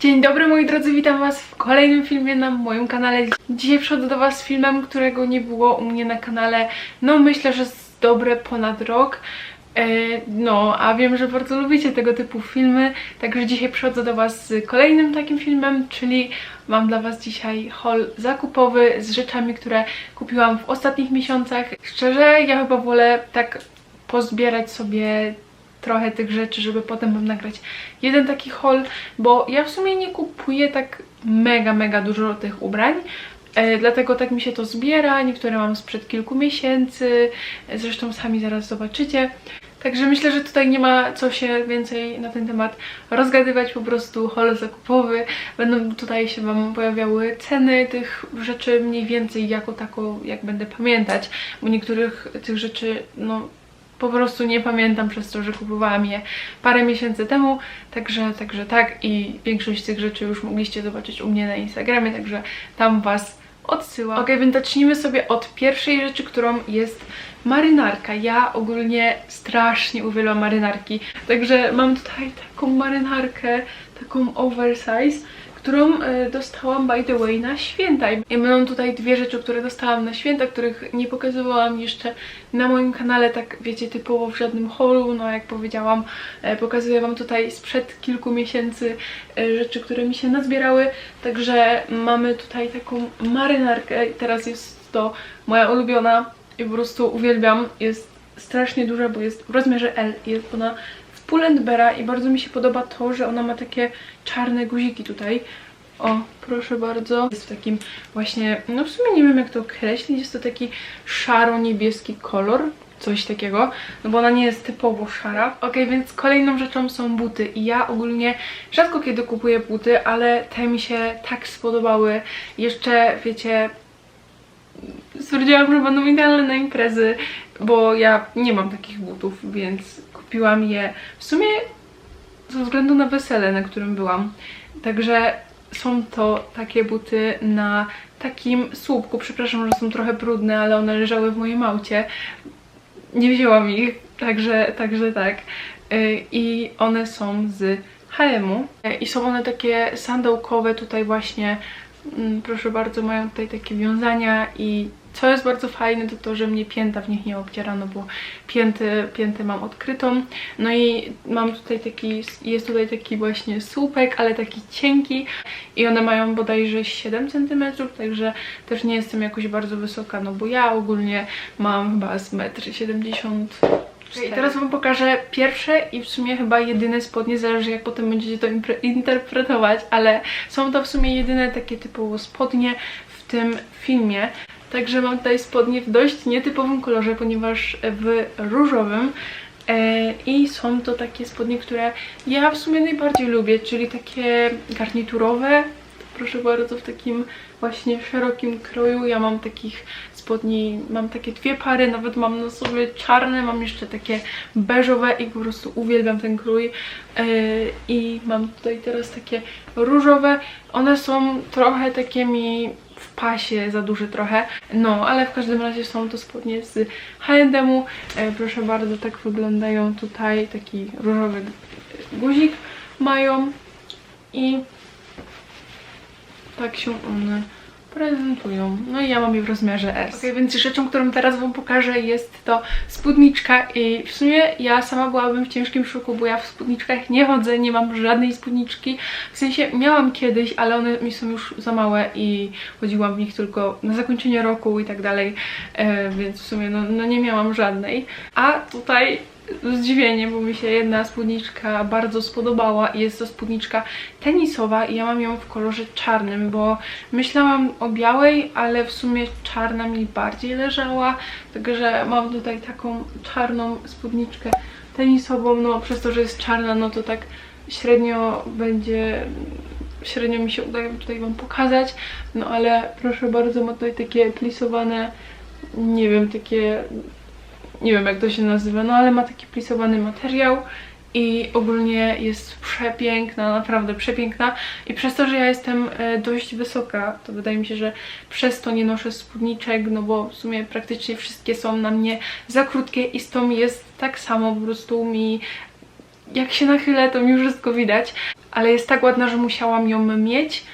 Dzień dobry moi drodzy, witam was w kolejnym filmie na moim kanale. Dzisiaj przychodzę do was z filmem, którego nie było u mnie na kanale, no myślę, że z dobre ponad rok. E, No, a wiem, że bardzo lubicie tego typu filmy, także dzisiaj przychodzę do was z kolejnym takim filmem, czyli mam dla was dzisiaj haul zakupowy z rzeczami, które kupiłam w ostatnich miesiącach. Szczerze, ja chyba wolę tak pozbierać sobie trochę tych rzeczy, żeby potem wam nagrać jeden taki haul, bo ja w sumie nie kupuję tak mega, mega dużo tych ubrań, e, dlatego tak mi się to zbiera, niektóre mam sprzed kilku miesięcy, e, zresztą sami zaraz zobaczycie. Także myślę, że tutaj nie ma co się więcej na ten temat rozgadywać, po prostu haul zakupowy. Będą tutaj się Wam pojawiały ceny tych rzeczy mniej więcej jako taką, jak będę pamiętać, bo niektórych tych rzeczy, no po prostu nie pamiętam przez to, że kupowałam je parę miesięcy temu, także, także tak i większość tych rzeczy już mogliście zobaczyć u mnie na Instagramie, także tam Was odsyłam. Ok, więc zacznijmy sobie od pierwszej rzeczy, którą jest marynarka. Ja ogólnie strasznie uwielbiam marynarki, także mam tutaj taką marynarkę, taką oversize, którą e, dostałam by the way na święta. I będą tutaj dwie rzeczy, które dostałam na święta, których nie pokazywałam jeszcze na moim kanale, tak wiecie, typowo w żadnym holu. No jak powiedziałam, e, pokazuję Wam tutaj sprzed kilku miesięcy e, rzeczy, które mi się nazbierały. Także mamy tutaj taką marynarkę i teraz jest to moja ulubiona i po prostu uwielbiam. Jest strasznie duża, bo jest w rozmiarze L i jest ona Pull&Beara i bardzo mi się podoba to, że ona ma takie czarne guziki tutaj. O, proszę bardzo. Jest w takim właśnie, no w sumie nie wiem jak to określić, jest to taki szaro-niebieski kolor, coś takiego, no bo ona nie jest typowo szara. Ok, więc kolejną rzeczą są buty i ja ogólnie rzadko kiedy kupuję buty, ale te mi się tak spodobały. Jeszcze, wiecie, stwierdziłam, że będą idealne na imprezy, bo ja nie mam takich butów, więc kupiłam je w sumie ze względu na wesele, na którym byłam. Także są to takie buty na takim słupku. Przepraszam, że są trochę brudne, ale one leżały w mojej małcie. Nie wzięłam ich, także, także tak. Yy, I one są z. Yy, I są one takie sandałkowe tutaj właśnie proszę bardzo, mają tutaj takie wiązania i co jest bardzo fajne to to, że mnie pięta w nich nie obcierano, bo pięty, piętę mam odkrytą. No i mam tutaj taki, jest tutaj taki właśnie słupek, ale taki cienki i one mają bodajże 7 cm, także też nie jestem jakoś bardzo wysoka, no bo ja ogólnie mam chyba z 1,70 m. I teraz wam pokażę pierwsze i w sumie chyba jedyne spodnie, zależy jak potem będziecie to interpretować, ale są to w sumie jedyne takie typowo spodnie w tym filmie. Także mam tutaj spodnie w dość nietypowym kolorze, ponieważ w różowym. E, I są to takie spodnie, które ja w sumie najbardziej lubię, czyli takie garniturowe, proszę bardzo, w takim właśnie szerokim kroju. Ja mam takich spodni, mam takie dwie pary, nawet mam na sobie czarne, mam jeszcze takie beżowe i po prostu uwielbiam ten krój. Yy, I mam tutaj teraz takie różowe. One są trochę takimi w pasie, za duże trochę. No, ale w każdym razie są to spodnie z H&M-u. Yy, proszę bardzo, tak wyglądają tutaj. Taki różowy guzik mają. I tak się one prezentują. No i ja mam je w rozmiarze S. Ok, więc rzeczą, którą teraz Wam pokażę jest to spódniczka i w sumie ja sama byłabym w ciężkim szoku, bo ja w spódniczkach nie chodzę, nie mam żadnej spódniczki. W sensie miałam kiedyś, ale one mi są już za małe i chodziłam w nich tylko na zakończenie roku i tak dalej, e, więc w sumie no, no nie miałam żadnej. A tutaj zdziwienie, bo mi się jedna spódniczka bardzo spodobała i jest to spódniczka tenisowa i ja mam ją w kolorze czarnym, bo myślałam o białej, ale w sumie czarna mi bardziej leżała, także mam tutaj taką czarną spódniczkę tenisową, no przez to, że jest czarna, no to tak średnio będzie średnio mi się udaje tutaj wam pokazać, no ale proszę bardzo, ma tutaj takie plisowane nie wiem, takie nie wiem jak to się nazywa, no ale ma taki plisowany materiał i ogólnie jest przepiękna, naprawdę przepiękna i przez to, że ja jestem e, dość wysoka, to wydaje mi się, że przez to nie noszę spódniczek, no bo w sumie praktycznie wszystkie są na mnie za krótkie i z tą jest tak samo, po prostu mi jak się nachylę, to mi wszystko widać, ale jest tak ładna, że musiałam ją mieć.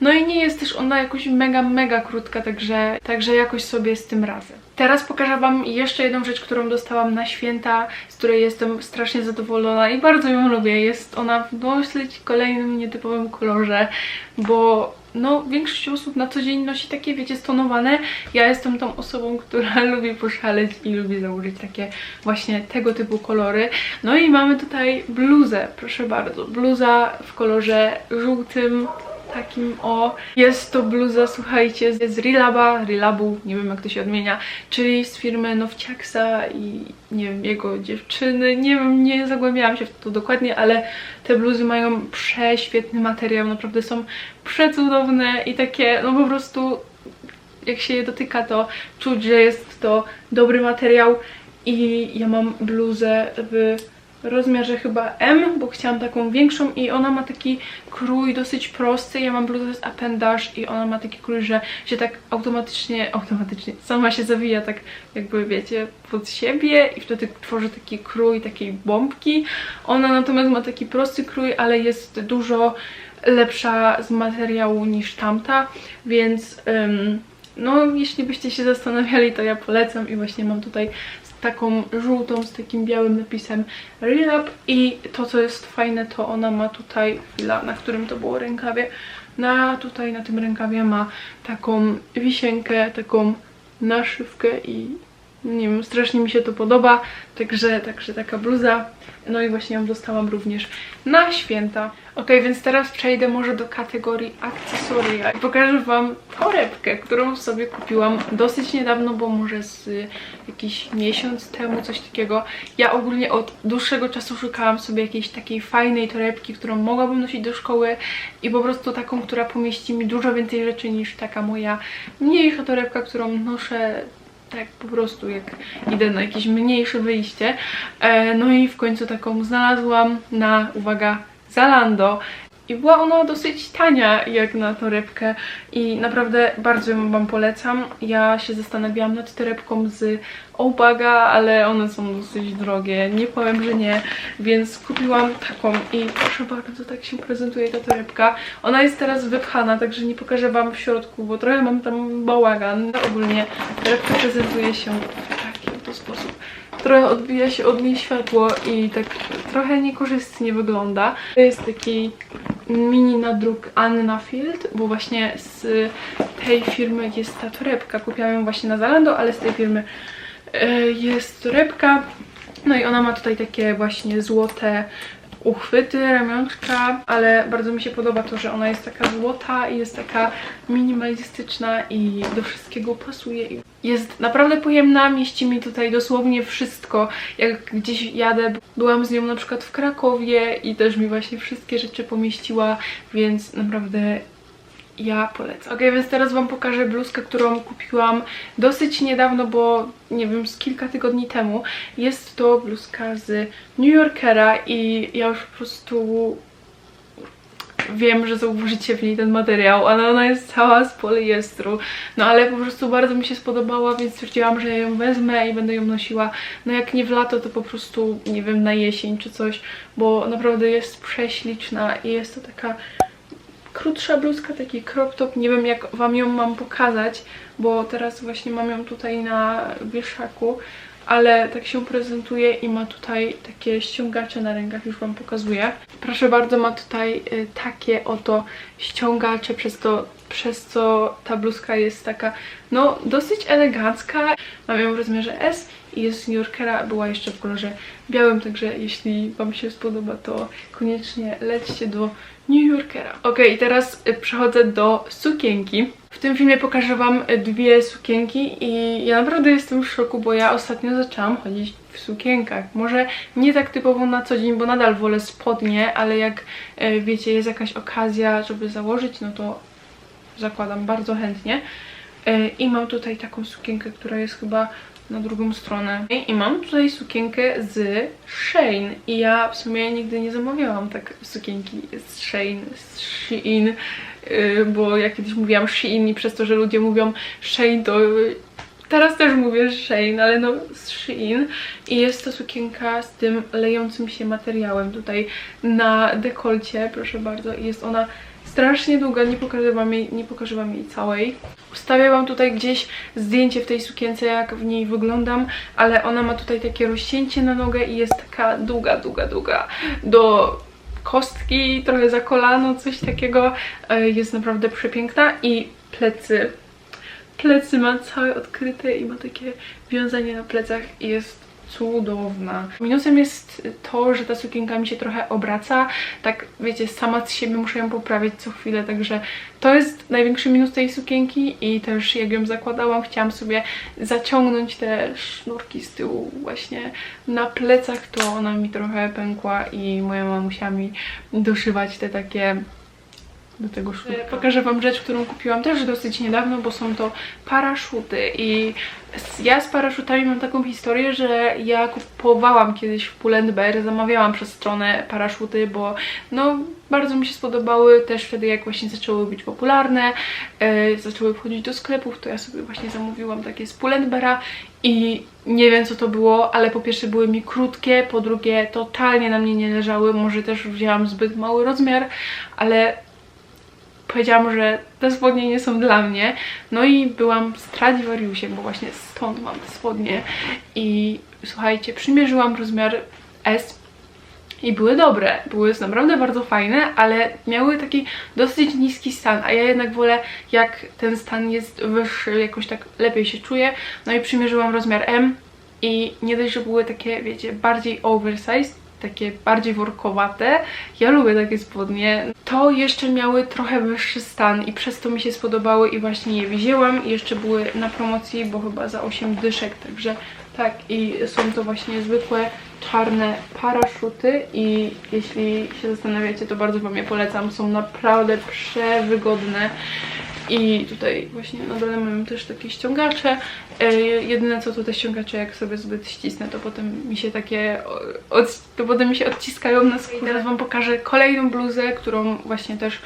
No i nie jest też ona jakoś mega, mega krótka, także, także jakoś sobie z tym radzę. Teraz pokażę Wam jeszcze jedną rzecz, którą dostałam na święta, z której jestem strasznie zadowolona i bardzo ją lubię. Jest ona w dosyć kolejnym nietypowym kolorze, bo no większość osób na co dzień nosi takie, wiecie, stonowane. Ja jestem tą osobą, która lubi poszaleć i lubi założyć takie właśnie tego typu kolory. No i mamy tutaj bluzę, proszę bardzo. Bluza w kolorze żółtym, takim o. Jest to bluza, słuchajcie, z Rilaba, Rilabu, nie wiem jak to się odmienia, czyli z firmy Nowciaksa i nie wiem, jego dziewczyny. Nie wiem, nie zagłębiałam się w to dokładnie, ale te bluzy mają prześwietny materiał, naprawdę są przecudowne i takie, no po prostu jak się je dotyka, to czuć, że jest to dobry materiał i ja mam bluzę w rozmiarze chyba M, bo chciałam taką większą i ona ma taki krój dosyć prosty. Ja mam bluzę z appendage i ona ma taki krój, że się tak automatycznie, automatycznie sama się zawija tak jakby wiecie pod siebie i wtedy tworzy taki krój takiej bombki. Ona natomiast ma taki prosty krój, ale jest dużo lepsza z materiału niż tamta, więc ym, no jeśli byście się zastanawiali, to ja polecam i właśnie mam tutaj taką żółtą z takim białym napisem Relap i to co jest fajne to ona ma tutaj, chwila, na którym to było rękawie, na tutaj na tym rękawie ma taką wisienkę, taką naszywkę i nie wiem, strasznie mi się to podoba, także, także taka bluza. No i właśnie ją dostałam również na święta. Ok, więc teraz przejdę może do kategorii akcesoria i pokażę Wam torebkę, którą sobie kupiłam dosyć niedawno, bo może z jakiś miesiąc temu, coś takiego. Ja ogólnie od dłuższego czasu szukałam sobie jakiejś takiej fajnej torebki, którą mogłabym nosić do szkoły i po prostu taką, która pomieści mi dużo więcej rzeczy niż taka moja mniejsza torebka, którą noszę tak po prostu jak idę na jakieś mniejsze wyjście. E, no i w końcu taką znalazłam na, uwaga, Zalando. I była ona dosyć tania jak na torebkę i naprawdę bardzo ją Wam polecam. Ja się zastanawiałam nad torebką z Obaga, ale one są dosyć drogie, nie powiem, że nie, więc kupiłam taką i proszę bardzo, tak się prezentuje ta torebka. Ona jest teraz wypchana, także nie pokażę Wam w środku, bo trochę mam tam bałagan. Ogólnie torebka prezentuje się w taki oto sposób trochę odbija się od niej światło i tak trochę niekorzystnie wygląda. To jest taki mini nadruk Anna Field, bo właśnie z tej firmy jest ta torebka. Kupiłam ją właśnie na Zalando, ale z tej firmy e, jest torebka. No i ona ma tutaj takie właśnie złote uchwyty, ramionczka, ale bardzo mi się podoba to, że ona jest taka złota i jest taka minimalistyczna i do wszystkiego pasuje. Jest naprawdę pojemna, mieści mi tutaj dosłownie wszystko. Jak gdzieś jadę, byłam z nią na przykład w Krakowie i też mi właśnie wszystkie rzeczy pomieściła, więc naprawdę ja polecam. Ok, więc teraz Wam pokażę bluzkę, którą kupiłam dosyć niedawno, bo nie wiem, z kilka tygodni temu. Jest to bluzka z New Yorkera i ja już po prostu wiem, że zauważycie w niej ten materiał, ale ona jest cała z poliestru, no ale po prostu bardzo mi się spodobała, więc stwierdziłam, że ją wezmę i będę ją nosiła, no jak nie w lato, to po prostu, nie wiem, na jesień czy coś, bo naprawdę jest prześliczna i jest to taka krótsza bluzka, taki crop top. Nie wiem jak Wam ją mam pokazać, bo teraz właśnie mam ją tutaj na wieszaku, ale tak się prezentuje i ma tutaj takie ściągacze na rękach, już Wam pokazuję. Proszę bardzo, ma tutaj y, takie oto ściągacze, przez to, przez co ta bluzka jest taka, no, dosyć elegancka. Mam ją w rozmiarze S i jest z New Yorkera, była jeszcze w kolorze białym, także jeśli Wam się spodoba, to koniecznie lećcie do New Yorkera. Ok, teraz y, przechodzę do sukienki. W tym filmie pokażę Wam dwie sukienki i ja naprawdę jestem w szoku, bo ja ostatnio zaczęłam chodzić w sukienkach. Może nie tak typowo na co dzień, bo nadal wolę spodnie, ale jak y, wiecie, jest jakaś okazja, żeby założyć, no to zakładam bardzo chętnie. Y, I mam tutaj taką sukienkę, która jest chyba na drugą stronę. I mam tutaj sukienkę z Shein i ja w sumie nigdy nie zamawiałam tak sukienki z Shein, z Shein, yy, bo jak kiedyś mówiłam Shein i przez to, że ludzie mówią Shein, to teraz też mówię Shein, ale no z Shein i jest to sukienka z tym lejącym się materiałem tutaj na dekolcie, proszę bardzo i jest ona strasznie długa, nie pokażę wam jej, nie pokażę wam jej całej. Ustawię wam tutaj gdzieś zdjęcie w tej sukience, jak w niej wyglądam, ale ona ma tutaj takie rozcięcie na nogę i jest taka długa, długa, długa do kostki, trochę za kolano, coś takiego. E, Jest naprawdę przepiękna i plecy. Plecy ma całe odkryte i ma takie wiązanie na plecach i jest cudowna. Minusem jest to, że ta sukienka mi się trochę obraca. Tak, wiecie, sama z siebie muszę ją poprawiać co chwilę, także to jest największy minus tej sukienki i też jak ją zakładałam, chciałam sobie zaciągnąć te sznurki z tyłu właśnie na plecach, to ona mi trochę pękła i moja mama musiała mi doszywać te takie do tego sznurka. Pokażę Wam rzecz, którą kupiłam też dosyć niedawno, bo są to paraszuty i ja z paraszutami mam taką historię, że ja kupowałam kiedyś w Pull&Bear, zamawiałam przez stronę paraszuty, bo no bardzo mi się spodobały też wtedy jak właśnie zaczęły być popularne, e, zaczęły wchodzić do sklepów, to ja sobie właśnie zamówiłam takie z Pull&Beara i nie wiem co to było, ale po pierwsze były mi krótkie, po drugie totalnie na mnie nie leżały, może też wzięłam zbyt mały rozmiar, ale powiedziałam, że te spodnie nie są dla mnie. No i byłam Stradivariusie, bo właśnie stąd mam te spodnie. I słuchajcie, przymierzyłam rozmiar S i były dobre. Były naprawdę bardzo fajne, ale miały taki dosyć niski stan, a ja jednak wolę jak ten stan jest wyższy, jakoś tak lepiej się czuję. No i przymierzyłam rozmiar M i nie dość, że były takie, wiecie, bardziej oversized, takie bardziej workowate. Ja lubię takie spodnie. To jeszcze miały trochę wyższy stan i przez to mi się spodobały i właśnie je wzięłam. I jeszcze były na promocji, bo chyba za 8 dyszek, także tak. I są to właśnie zwykłe czarne paraszuty i jeśli się zastanawiacie, to bardzo Wam je polecam. Są naprawdę przewygodne. I tutaj właśnie na dole mamy też takie ściągacze. E, jedyne co te ściągacze, jak sobie zbyt ścisnę, to potem mi się takie od, to potem mi się odciskają na skórę. Teraz wam pokażę kolejną bluzę, którą właśnie też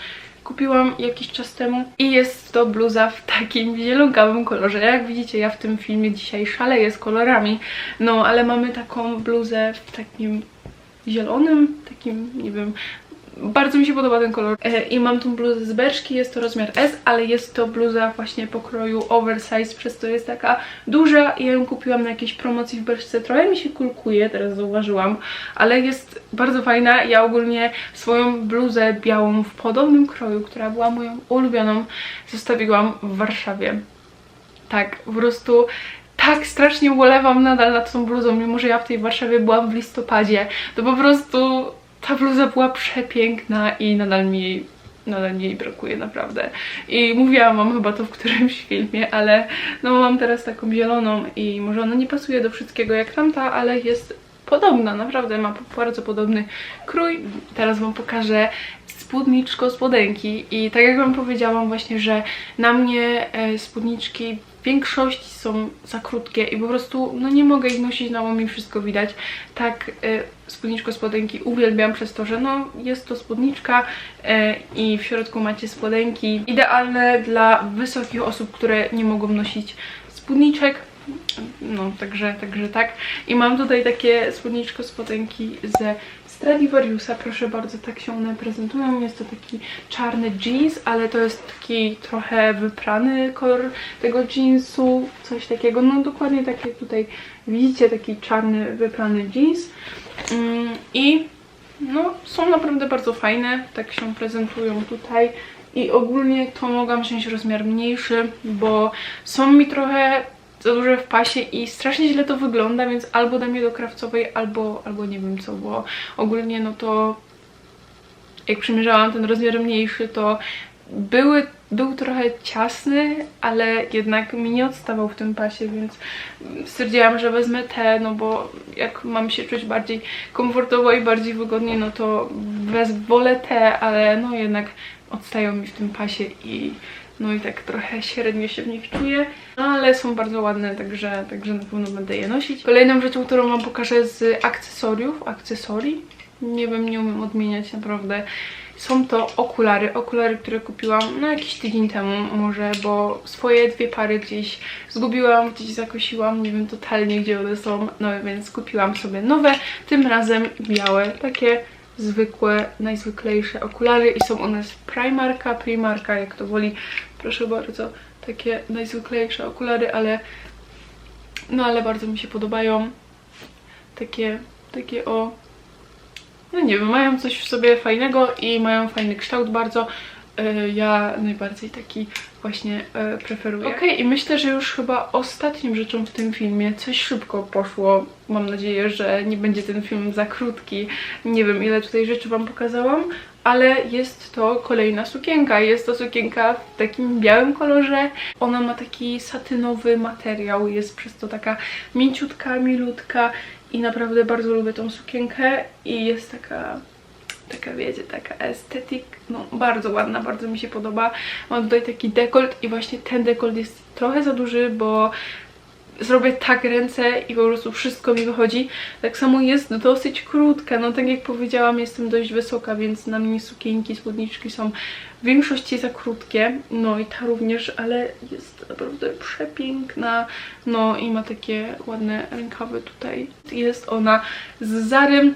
kupiłam jakiś czas temu i jest to bluza w takim zielonkawym kolorze. Jak widzicie, ja w tym filmie dzisiaj szaleję z kolorami, no ale mamy taką bluzę w takim zielonym, takim, nie wiem, bardzo mi się podoba ten kolor. E, I mam tą bluzę z Berszki, jest to rozmiar S, ale jest to bluza właśnie pokroju oversize, przez to jest taka duża i ja ją kupiłam na jakiejś promocji w Berszce. Trochę mi się kulkuje, teraz zauważyłam, ale jest bardzo fajna. Ja ogólnie swoją bluzę białą w podobnym kroju, która była moją ulubioną, zostawiłam w Warszawie. Tak, po prostu tak strasznie ubolewam nadal nad tą bluzą, mimo że ja w tej Warszawie byłam w listopadzie. To po prostu ta bluza była przepiękna i nadal mi nadal mi jej brakuje naprawdę. I mówiłam wam chyba to w którymś filmie, ale no mam teraz taką zieloną i może ona nie pasuje do wszystkiego jak tamta, ale jest podobna, naprawdę ma bardzo podobny krój. Teraz wam pokażę spódniczko spodenki i tak jak wam powiedziałam właśnie, że na mnie e, spódniczki większości są za krótkie i po prostu no nie mogę ich nosić, no bo mi wszystko widać. Tak e, spódniczko spodenki uwielbiam przez to, że no jest to spódniczka e, i w środku macie spodenki idealne dla wysokich osób, które nie mogą nosić spódniczek. No, także, także tak. I mam tutaj takie spódniczko spodenki ze Stradivariusa, proszę bardzo, tak się one prezentują. Jest to taki czarny jeans, ale to jest taki trochę wyprany kolor tego jeansu, coś takiego, no dokładnie tak jak tutaj widzicie, taki czarny, wyprany jeans. Mm, I no, są naprawdę bardzo fajne, tak się prezentują tutaj. I ogólnie to mogłam wziąć rozmiar mniejszy, bo są mi trochę za duże w pasie i strasznie źle to wygląda, więc albo dam je do krawcowej, albo, albo nie wiem co, bo ogólnie no to jak przymierzałam ten rozmiar mniejszy, to były, był trochę ciasny, ale jednak mi nie odstawał w tym pasie, więc stwierdziłam, że wezmę te, no bo jak mam się czuć bardziej komfortowo i bardziej wygodnie, no to wez, wolę te, ale no jednak odstają mi w tym pasie i no i tak trochę średnio się w nich czuję, no ale są bardzo ładne, także, także na pewno będę je nosić. Kolejną rzeczą, którą wam pokażę z akcesoriów, akcesorii, nie wiem, nie umiem odmieniać naprawdę. Są to okulary, okulary, które kupiłam no jakiś tydzień temu może, bo swoje dwie pary gdzieś zgubiłam, gdzieś zakosiłam, nie wiem totalnie gdzie one są, no więc kupiłam sobie nowe, tym razem białe, takie zwykłe, najzwyklejsze okulary i są one z Primarka, Primarka jak to woli, proszę bardzo, takie najzwyklejsze okulary, ale no ale bardzo mi się podobają, takie, takie o no nie wiem, mają coś w sobie fajnego i mają fajny kształt bardzo. E, Ja najbardziej taki właśnie e, preferuję. Okej, i myślę, że już chyba ostatnią rzeczą w tym filmie coś szybko poszło. Mam nadzieję, że nie będzie ten film za krótki. Nie wiem, ile tutaj rzeczy Wam pokazałam, ale jest to kolejna sukienka. Jest to sukienka w takim białym kolorze. Ona ma taki satynowy materiał, jest przez to taka mięciutka, milutka i naprawdę bardzo lubię tą sukienkę i jest taka taka wiecie, taka estetyk, no bardzo ładna, bardzo mi się podoba. Mam tutaj taki dekolt i właśnie ten dekolt jest trochę za duży, bo zrobię tak ręce i po prostu wszystko mi wychodzi. Tak samo jest dosyć krótka, no tak jak powiedziałam jestem dość wysoka, więc na mnie sukienki, spódniczki są w większości za krótkie, no i ta również, ale jest naprawdę przepiękna, no i ma takie ładne rękawy tutaj. Jest ona z Zarym,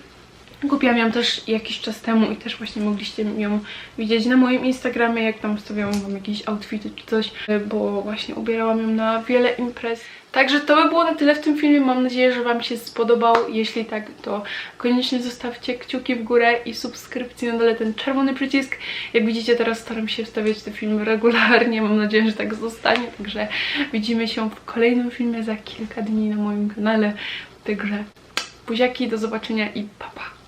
Kupiłam ją też jakiś czas temu i też właśnie mogliście ją widzieć na moim Instagramie, jak tam stawiałam wam jakieś outfity czy coś, bo właśnie ubierałam ją na wiele imprez. Także to by było na tyle w tym filmie. Mam nadzieję, że Wam się spodobał. Jeśli tak, to koniecznie zostawcie kciuki w górę i subskrypcję na dole ten czerwony przycisk. Jak widzicie, teraz staram się wstawiać te filmy regularnie. Mam nadzieję, że tak zostanie. Także widzimy się w kolejnym filmie za kilka dni na moim kanale. Także buziaki, do zobaczenia i pa pa!